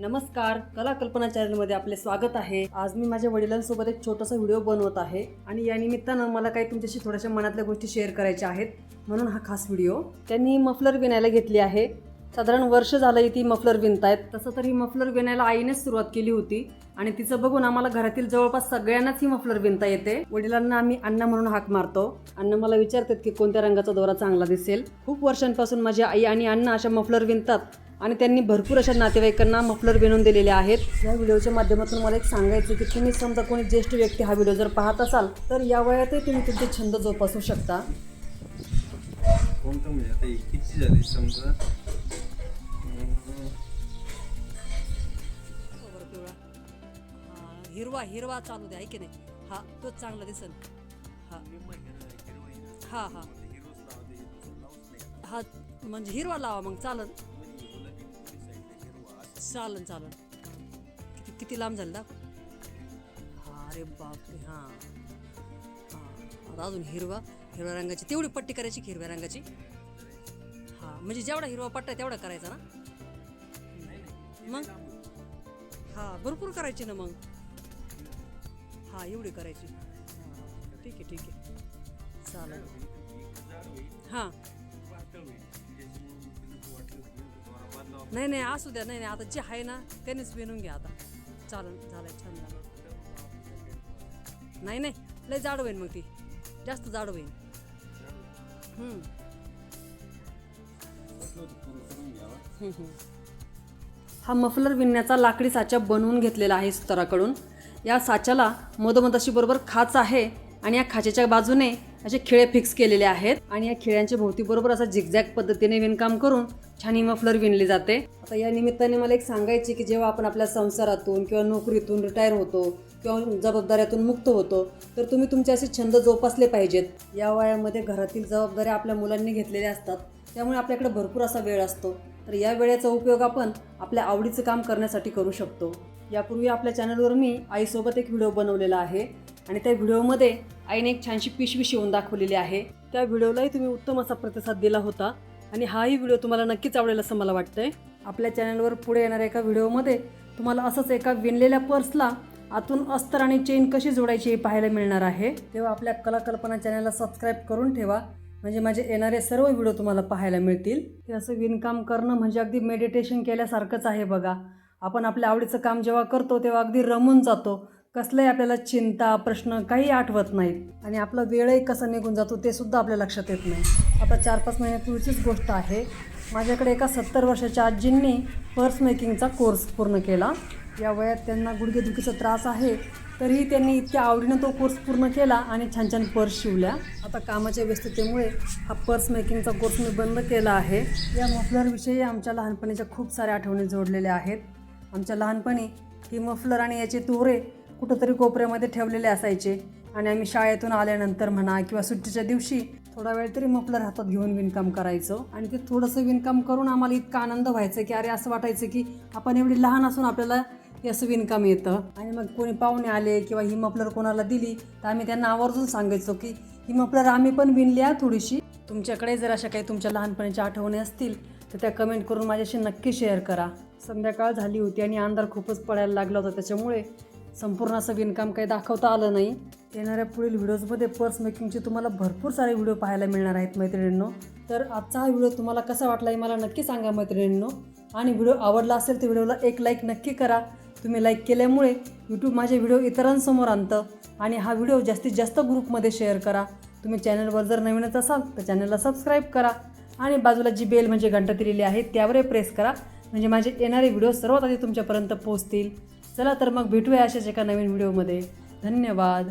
नमस्कार कला कल्पना चॅनलमध्ये आपले स्वागत आहे. आज मी माझ्या वडिलांसोबत एक छोटासा व्हिडिओ बनवत आहे आणि या निमित्तानं मला काही तुमच्याशी थोड्याशा मनातल्या गोष्टी शेअर करायच्या आहेत म्हणून हा खास व्हिडिओ. त्यांनी मफलर विणायला घेतली आहे. साधारण वर्ष झालं ती मफलर विणतायत. तसं तर ही मफलर विणायला आईनेच सुरुवात केली होती आणि तिचं बघून आम्हाला घरातील जवळपास सगळ्यांनाच ही मफलर विणता येते. वडिलांना आम्ही अण्णा म्हणून हाक मारतो. अण्णा मला विचारतात की कोणत्या रंगाचा दोरा चांगला दिसेल? खूप वर्षांपासून माझी आई आणि अण्णा अशा मफलर विणतात. आणि त्यांनी भरपूर अशा नातेवाईकांना मफलर विणून दिलेले आहेत. या व्हिडिओच्या माध्यमातून मला एक सांगायचं की तुम्ही समजा कोणी ज्येष्ठ व्यक्ती हा व्हिडिओ जर पाहत असाल तर या वयातही तुम्ही तुमचे छंद जोपासू शकता. कोणतं म्हणजे आता हे किती झाले समजा? अं, हिरवा हिरवा चालू द्या की नाही? हा तोच चांगला दिसल. हा. हा हा. हा म्हणजे हिरवा लावा मग चालन चालन चालन. किती किती लांब झालं दाख हा अरे बापरे हां. हां. आता अजून हिरवा हिरव्या रंगाची तेवढी पट्टी करायची की हिरव्या रंगाची? हां म्हणजे जेवढा हिरवा पट्टा आहे तेवढा करायचा ना? मग? हां भरपूर करायची ना मग? हां एवढी करायची. हां, ठीक आहे ठीक आहे. चालेल. हां. नाही नाही असू द्या. नाही नाही आता जे आहे ना त्यानेच विणून घ्या आता. चालन झालंय छान झालं. नाही नाही लय जाड होईन मग ती. जास्त जाड होईन. हम्म. हम्म, हा मफलर विणण्याचा लाकडी साचा बनवून घेतलेला आहे सुताराकडून. या साच्याला मधोमध अशी बरोबर खाच आहे आणि या खाचेच्या बाजूने असे खिळे फिक्स केलेले आहेत आणि या खिळ्यांच्या भोवती बरोबर असा झिकझॅक पद्धतीने विणकाम करून छान ही मफलर विणली जाते. आता या निमित्ताने मला एक सांगायचे की जेव्हा आपण आपल्या संसारातून किंवा नोकरीतून रिटायर होतो किंवा जबाबदाऱ्यातून मुक्त होतो तर तुम्ही तुमचे असे छंद जोपासले पाहिजेत. या वयामध्ये घरातील जबाबदाऱ्या आपल्या मुलांनी घेतलेल्या असतात त्यामुळे आपल्याकडे भरपूर असा वेळ असतो. तर या वेळेचा उपयोग आपण आपल्या आवडीचं काम करण्यासाठी करू शकतो. यापूर्वी आपल्या चॅनलवर मी आईसोबत एक व्हिडिओ बनवलेला आहे आणि त्या व्हिडिओमध्ये आईने एक छानशी पिशवी शिवून दाखवलेली आहे. त्या व्हिडिओलाही तुम्ही उत्तम असा प्रतिसाद दिला होता आणि हाही व्हिडिओ तुम्हाला नक्कीच आवडेल असं मला वाटतंय. आपल्या चॅनलवर पुढे येणाऱ्या एका व्हिडिओमध्ये तुम्हाला असंच एका विणलेल्या पर्सला आतून अस्तर आणि चेन कशी जोडायची हे पाहायला मिळणार आहे. तेव्हा आपल्या कलाकल्पना चॅनलला सबस्क्राईब करून ठेवा. म्हणजे माझे येणारे सर्व व्हिडिओ तुम्हाला पाहायला मिळतील. हे असं विणकाम करणं म्हणजे अगदी मेडिटेशन केल्यासारखंच आहे बघा. आपण आपल्या आवडीचं काम जेव्हा करतो तेव्हा अगदी रमून जातो. कसलंही आपल्याला चिंता प्रश्न काही आठवत नाहीत. आणि आपला वेळही कसा निघून जातो ते सुद्धा आपल्या लक्षात येत नाही. आता चार पाच महिन्यापूर्वीचीच गोष्ट आहे. माझ्याकडे एका सत्तर वर्षाच्या आजींनी पर्स मेकिंगचा कोर्स पूर्ण केला. या वयात त्यांना गुडघेदुखीचा त्रास आहे तरीही त्यांनी इतक्या आवडीनं तो कोर्स पूर्ण केला आणि छान छान पर्स शिवल्या. आता कामाच्या व्यस्ततेमुळे हा पर्स मेकिंगचा कोर्स मी बंद केला आहे. या मफलरविषयी आमच्या लहानपणीच्या खूप साऱ्या आठवणी जोडलेल्या आहेत. आमच्या लहानपणी ही मफलर आणि याचे तोरे कुठंतरी कोपऱ्यामध्ये ठेवलेले असायचे. आणि आम्ही शाळेतून आल्यानंतर म्हणा किंवा सुट्टीच्या दिवशी थोडा वेळ तरी मफलर हातात घेऊन विणकाम करायचो. आणि ते थोडंसं विणकाम करून आम्हाला इतका आनंद व्हायचा की अरे असं वाटायचं की आपण एवढी लहान असून आपल्याला हे असं विणकाम येतं. आणि मग कोणी पाहुणे आले किंवा ही मफलर कोणाला दिली तर आम्ही त्यांना आवर्जून सांगायचो की ही मफलर आम्ही पण विणली आहे थोडीशी. तुमच्याकडे जर अशा काही तुमच्या लहानपणीच्या आठवणी असतील तर त्या कमेंट करून माझ्याशी नक्की शेअर करा. संध्याकाळ झाली होती आणि अंधार खूपच पडायला लागला होता त्याच्यामुळे संपूर्ण असं विणकाम काही दाखवता आलं नाही. येणाऱ्या पुढील व्हिडिओजमध्ये पर्स मेकिंगचे तुम्हाला भरपूर सारे व्हिडिओ पाहायला मिळणार आहेत मैत्रिणींनो. तर आजचा हा व्हिडिओ तुम्हाला कसा वाटला हे मला नक्की सांगा मैत्रिणींनो. आणि व्हिडिओ आवडला असेल तर व्हिडिओला एक लाईक नक्की करा. तुम्ही लाईक केल्यामुळे यूट्यूब माझे व्हिडिओ इतरांसमोर आणतं. आणि हा व्हिडिओ जास्तीत जास्त ग्रुपमध्ये शेअर करा. तुम्ही चॅनलवर जर नवीनच असाल तर चॅनलला सबस्क्राईब करा. आणि बाजूला जी बेल म्हणजे घंटा दिलेली आहे त्यावरही प्रेस करा. म्हणजे माझे येणारे व्हिडिओ सर्वात आधी तुमच्यापर्यंत पोहोचतील. चला तर मग भेटूया अशाच एका नवीन व्हिडिओमध्ये. धन्यवाद.